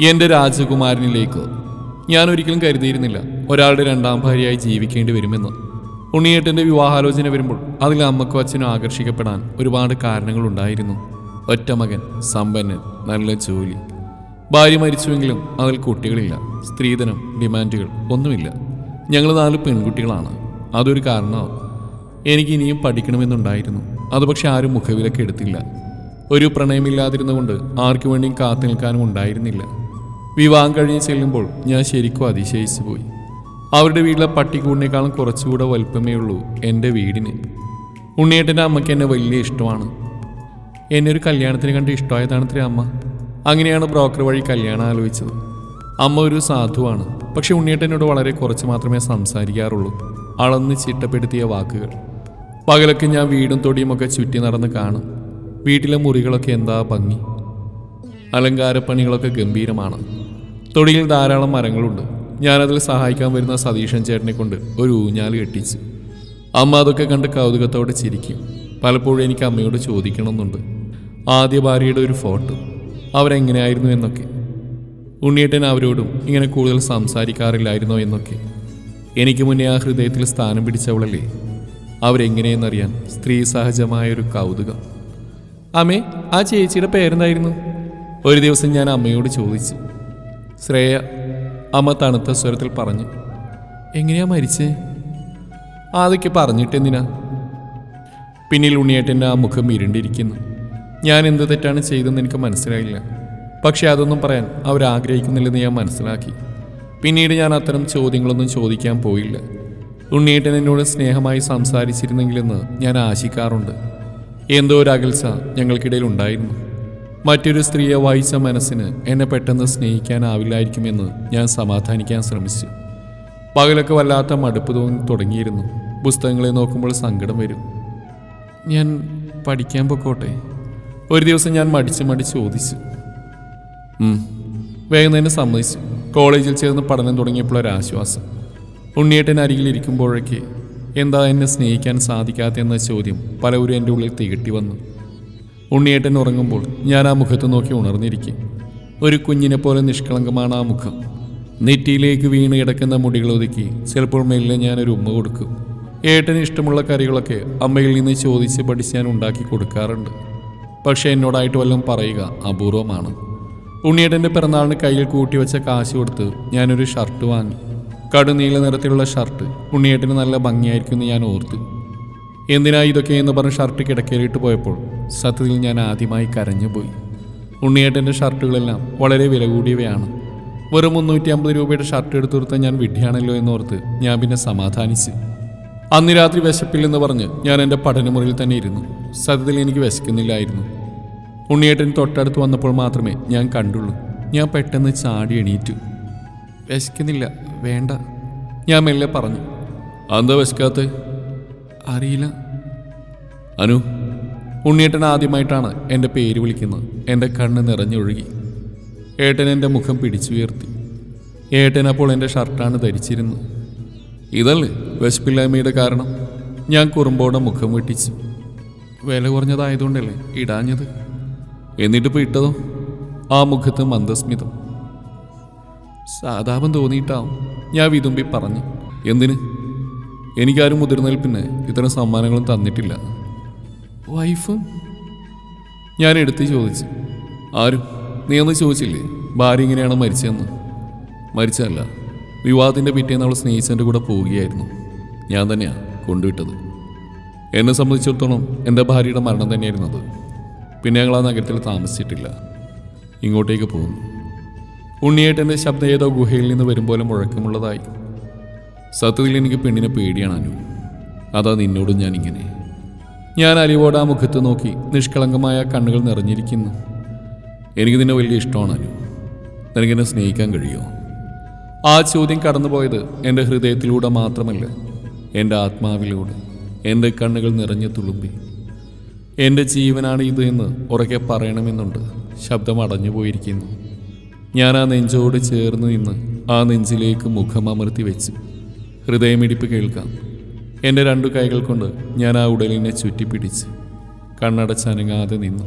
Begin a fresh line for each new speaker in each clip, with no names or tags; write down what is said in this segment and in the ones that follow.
എന്റെ രാജകുമാരനിലേക്ക്. ഞാൻ ഒരിക്കലും കരുതിയിരുന്നില്ല ഒരാളുടെ രണ്ടാം ഭാര്യയായി ജീവിക്കേണ്ടി വരുമെന്ന്. ഉണ്ണിയേട്ടന്റെ വിവാഹാലോചന വരുമ്പോൾ അതിൽ അമ്മക്കും അച്ഛനും ആകർഷിക്കപ്പെടാൻ ഒരുപാട് കാരണങ്ങളുണ്ടായിരുന്നു. ഒറ്റ മകൻ സമ്പന്നൻ നല്ല ജോലി. ഭാര്യ മരിച്ചുവെങ്കിലും അതിൽ കുട്ടികളില്ല സ്ത്രീധനം ഡിമാൻഡുകൾ ഒന്നുമില്ല. ഞങ്ങൾ നാല് പെൺകുട്ടികളാണ്. അതൊരു കാരണമാവും എനിക്ക് ഇനിയും പഠിക്കണമെന്നുണ്ടായിരുന്നു. അത് പക്ഷെ ആരും മുഖവിലക്കെടുത്തില്ല ഒരു പ്രണയമില്ലാതിരുന്നുകൊണ്ട് ആർക്കു വേണ്ടിയും കാത്തു നിൽക്കാനും ഉണ്ടായിരുന്നില്ല. വിവാഹം കഴിഞ്ഞ് ചെല്ലുമ്പോൾ ഞാൻ ശരിക്കും അതിശയിച്ചു പോയി അവരുടെ വീട്ടിലെ പട്ടിക്കൂടിനേക്കാളും കുറച്ചുകൂടെ വലുപ്പമേ ഉള്ളൂ എന്റെ വീടിന്. ഉണ്ണിയേട്ടന്റെ അമ്മയ്ക്ക് എന്നെ വലിയ ഇഷ്ടമാണ്. എന്നെ ഒരു കല്യാണത്തിന് കണ്ട് ഇഷ്ടമായതാണത്രേ അമ്മ. അങ്ങനെയാണ് ബ്രോക്കർ വഴി കല്യാണം ആലോചിച്ചത്. അമ്മ ഒരു സാധുവാണ്. പക്ഷെ ഉണ്ണിയേട്ടനോട് വളരെ കുറച്ച് മാത്രമേ സംസാരിക്കാറുള്ളൂ. അളന്ന് ചിട്ടപ്പെടുത്തിയ വാക്കുകൾ. പകലൊക്കെ ഞാൻ വീടും തൊടിയുമൊക്കെ ചുറ്റി നടന്ന് കാണും. വീട്ടിലെ മുറികളൊക്കെ എന്താ ഭംഗി. അലങ്കാരപ്പണികളൊക്കെ ഗംഭീരമാണ്. തൊടിയിൽ ധാരാളം മരങ്ങളുണ്ട്. ഞാനതിൽ സഹായിക്കാൻ വരുന്ന സതീശൻ ചേട്ടനെ കൊണ്ട് ഒരു ഊഞ്ഞാൽ കെട്ടിച്ചു. അമ്മ അതൊക്കെ കണ്ട് കൗതുകത്തോടെ ചിരിക്കും. പലപ്പോഴും എനിക്ക് അമ്മയോട് ചോദിക്കണമെന്നുണ്ട്. ആദ്യ ഭാര്യയുടെ ഒരു ഫോട്ടോ. അവരെങ്ങനെയായിരുന്നു എന്നൊക്കെ. ഉണ്ണിയേട്ടൻ അവരോടും ഇങ്ങനെ കൂടുതൽ സംസാരിക്കാറില്ലായിരുന്നോ എന്നൊക്കെ. എനിക്ക് മുന്നേ ആ ഹൃദയത്തിൽ സ്ഥാനം പിടിച്ചവളല്ലേ. അവരെങ്ങനെയെന്നറിയാൻ സ്ത്രീ സഹജമായ ഒരു കൗതുകം. അമ്മേ ആ ചേച്ചിയുടെ പേരെന്തായിരുന്നു? ഒരു ദിവസം ഞാൻ അമ്മയോട് ചോദിച്ചു. ശ്രേയ അമ്മ തണുത്ത സ്വരത്തിൽ പറഞ്ഞു എങ്ങനെയാ മരിച്ചേ? ആദ്യക്ക് പറഞ്ഞിട്ടെന്തിനാ പിന്നിൽ ഉണ്ണിയേട്ടന്റെ ആ മുഖം ഇരുണ്ടിരിക്കുന്നു. ഞാൻ എന്ത് തെറ്റാണ് ചെയ്തതെന്ന് എനിക്ക് മനസ്സിലായില്ല. പക്ഷേ അതൊന്നും പറയാൻ അവരാഗ്രഹിക്കുന്നില്ലെന്ന് ഞാൻ മനസ്സിലാക്കി. പിന്നീട് ഞാൻ അത്തരം ചോദ്യങ്ങളൊന്നും ചോദിക്കാൻ പോയില്ല. ഉണ്ണിയേട്ടൻ എന്നോട് സ്നേഹമായി സംസാരിച്ചിരുന്നെങ്കിലെന്ന് ഞാൻ ആശിക്കാറുണ്ട്. എന്തോ ഒരു അകൽച്ച ഞങ്ങൾക്കിടയിൽ ഉണ്ടായിരുന്നു. മറ്റൊരു സ്ത്രീയെ വായിച്ച മനസ്സിന് എന്നെ പെട്ടെന്ന് സ്നേഹിക്കാനാവില്ലായിരിക്കുമെന്ന് ഞാൻ സമാധാനിക്കാൻ ശ്രമിച്ചു. പകലൊക്കെ വല്ലാത്ത മടുപ്പ് തോന്നി തുടങ്ങിയിരുന്നു. പുസ്തകങ്ങളെ നോക്കുമ്പോൾ സങ്കടം വരും. ഞാൻ പഠിക്കാൻ പൊക്കോട്ടെ? ഒരു ദിവസം ഞാൻ മടിച്ച് മടിച്ച് ചോദിച്ചു. വേഗം തന്നെ സമ്മതിച്ചു. കോളേജിൽ ചേർന്ന് പഠനം ആശ്വാസം ഉണ്ണിയേട്ടൻ അരികിലിരിക്കുമ്പോഴേക്ക് എന്താ എന്നെ സ്നേഹിക്കാൻ സാധിക്കാത്ത എന്ന ചോദ്യം പലവരും എന്റെ ഉള്ളിൽ തികട്ടി വന്നു. ഉണ്ണിയേട്ടൻ ഉറങ്ങുമ്പോൾ ഞാൻ ആ മുഖത്ത് നോക്കി ഉണർന്നിരിക്കും. ഒരു കുഞ്ഞിനെ പോലെ നിഷ്കളങ്കമാണ് ആ മുഖം. നെറ്റിയിലേക്ക് വീണ് കിടക്കുന്ന മുടികൾ ഒതുക്കി ചിലപ്പോൾ മെല്ലെ ഞാനൊരു ഉമ്മ കൊടുക്കും. ഏട്ടന് ഇഷ്ടമുള്ള കറികളൊക്കെ അമ്മയിൽ നിന്ന് ചോദിച്ച് പഠിച്ച് ഞാൻ ഉണ്ടാക്കി കൊടുക്കാറുണ്ട്. പക്ഷേ എന്നോടായിട്ട് വല്ലതും പറയുക അപൂർവമാണ്. ഉണ്ണിയേട്ടന്റെ പിറന്നാളിന് കയ്യിൽ കൂട്ടി വെച്ച കാശ് കൊടുത്ത് ഞാനൊരു ഷർട്ട് വാങ്ങി. കടുനീല നിറത്തിലുള്ള ഷർട്ട് ഉണ്ണിയേട്ടന് നല്ല ഭംഗിയായിരിക്കുമെന്ന് ഞാൻ ഓർത്തു. എന്തിനാ ഇതൊക്കെ എന്ന് പറഞ്ഞ് ഷർട്ട് കിടക്കയിലിട്ട് പോയപ്പോൾ സത്യത്തിൽ ഞാൻ ആദ്യമായി കരഞ്ഞുപോയി ഉണ്ണിയേട്ടന്റെ ഷർട്ടുകളെല്ലാം വളരെ വില കൂടിയവയാണ്. വെറും മുന്നൂറ്റി അമ്പത് രൂപയുടെ ഷർട്ട് എടുത്തു കൊടുത്താൽ ഞാൻ വിഡ്ഢിയാണല്ലോ എന്നോർത്ത് ഞാൻ പിന്നെ സമാധാനിച്ച്. അന്ന് രാത്രി വിശപ്പില്ലെന്ന് പറഞ്ഞ് ഞാൻ എന്റെ പഠനമുറിയിൽ തന്നെ ഇരുന്നു. സത്യത്തിൽ എനിക്ക് വിശക്കുന്നില്ലായിരുന്നു. ഉണ്ണിയേട്ടൻ തൊട്ടടുത്ത് വന്നപ്പോൾ മാത്രമേ ഞാൻ കണ്ടുള്ളൂ. ഞാൻ പെട്ടെന്ന് ചാടി എണീറ്റു. വിശക്കുന്നില്ല വേണ്ട ഞാൻ മെല്ലെ പറഞ്ഞു. അന്താ വിശക്കാത്ത? അറിയില്ല. അനു ഉണ്ണിയേട്ടൻ ആദ്യമായിട്ടാണ് എന്റെ പേര് വിളിക്കുന്നത്. എന്റെ കണ്ണ് നിറഞ്ഞൊഴുകി. ഏട്ടൻ എന്റെ മുഖം പിടിച്ചുയർത്തി. ഏട്ടൻ അപ്പോൾ എന്റെ ഷർട്ടാണ് ധരിച്ചിരുന്നത്. ഇതല്ലേ വിശപ്പില്ലായ്മയുടെ കാരണം? ഞാൻ കുറുമ്പോടെ മുഖം വെട്ടിച്ചു. വില കുറഞ്ഞതായതുകൊണ്ടല്ലേ ഇടാഞ്ഞത്? എന്നിട്ടിപ്പോൾ ഇട്ടതോ? ആ മുഖത്ത് മന്ദസ്മിതം. സാധാപം തോന്നിയിട്ടാവും. ഞാൻ വിതുമ്പി പറഞ്ഞു. എന്തിന്? എനിക്കാരും മുതിർന്നതിൽ പിന്നെ ഇത്തരം സമ്മാനങ്ങളും തന്നിട്ടില്ല. വൈഫ്? ഞാൻ എടുത്ത് ചോദിച്ചു. ആരും? നീ ഒന്ന് ചോദിച്ചില്ലേ? ഭാര്യ ഇങ്ങനെയാണ് മരിച്ചതെന്ന്? മരിച്ചതല്ല. വിവാഹത്തിന്റെ പിറ്റേന്ന് അവൾ സ്നേഹിച്ചതിന്റെ കൂടെ പോവുകയായിരുന്നു. ഞാൻ തന്നെയാണ് കൊണ്ടുവിട്ടത്. എന്നെ സംബന്ധിച്ചിടത്തോളം എന്റെ ഭാര്യയുടെ മരണം തന്നെയായിരുന്നു അത്. പിന്നെ ഞങ്ങൾ ആ നഗരത്തിൽ താമസിച്ചിട്ടില്ല. ഇങ്ങോട്ടേക്ക് പോകുന്നു. ഉണ്ണിയേട്ടന്റെ ശബ്ദം ഏതോ ഗുഹയിൽ നിന്ന് വരും പോലെ മുഴക്കമുള്ളതായി. സത്യത്തിൽ എനിക്ക് പെണ്ണിനെ പേടിയാണ് അനു. അതാ നിന്നോടും ഇങ്ങനെ ഞാൻ അലിവോട് ആ മുഖത്ത് നോക്കി നിഷ്കളങ്കമായ കണ്ണുകൾ നിറഞ്ഞിരിക്കുന്നു. എനിക്ക് നിന്നെ വലിയ ഇഷ്ടമാണ് അനു. നിനക്കെന്നെ സ്നേഹിക്കാൻ കഴിയുമോ? ആ ചോദ്യം കടന്നുപോയത് എന്റെ ഹൃദയത്തിലൂടെ മാത്രമല്ല എന്റെ ആത്മാവിലൂടെ. എന്റെ കണ്ണുകൾ നിറഞ്ഞു തുളുമ്പി. എന്റെ ജീവനാണ് ഇത് എന്ന് ഉറക്കെ പറയണമെന്നുണ്ട് ശബ്ദം അടഞ്ഞു പോയിരിക്കുന്നു. ഞാൻ ആ നെഞ്ചോട് ചേർന്ന് നിന്ന് ആ നെഞ്ചിലേക്ക് മുഖം അമർത്തി വെച്ചു. ഹൃദയമിടിപ്പ് കേൾക്കാം. എന്റെ രണ്ടു കൈകൾ കൊണ്ട് ഞാൻ ആ ഉടലിനെ ചുറ്റിപ്പിടിച്ച് കണ്ണടച്ചനങ്ങാതെ നിന്നു.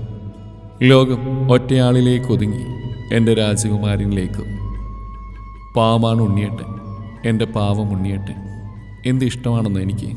ലോകം ഒറ്റയാളിലേക്ക് ഒതുങ്ങി എന്റെ രാജകുമാരനിലേക്ക്. പാവാണ് ഉണ്ണിയട്ടെ എന്റെ പാവം ഉണ്ണിയട്ടെ എന്ത് ഇഷ്ടമാണെന്ന് എനിക്ക്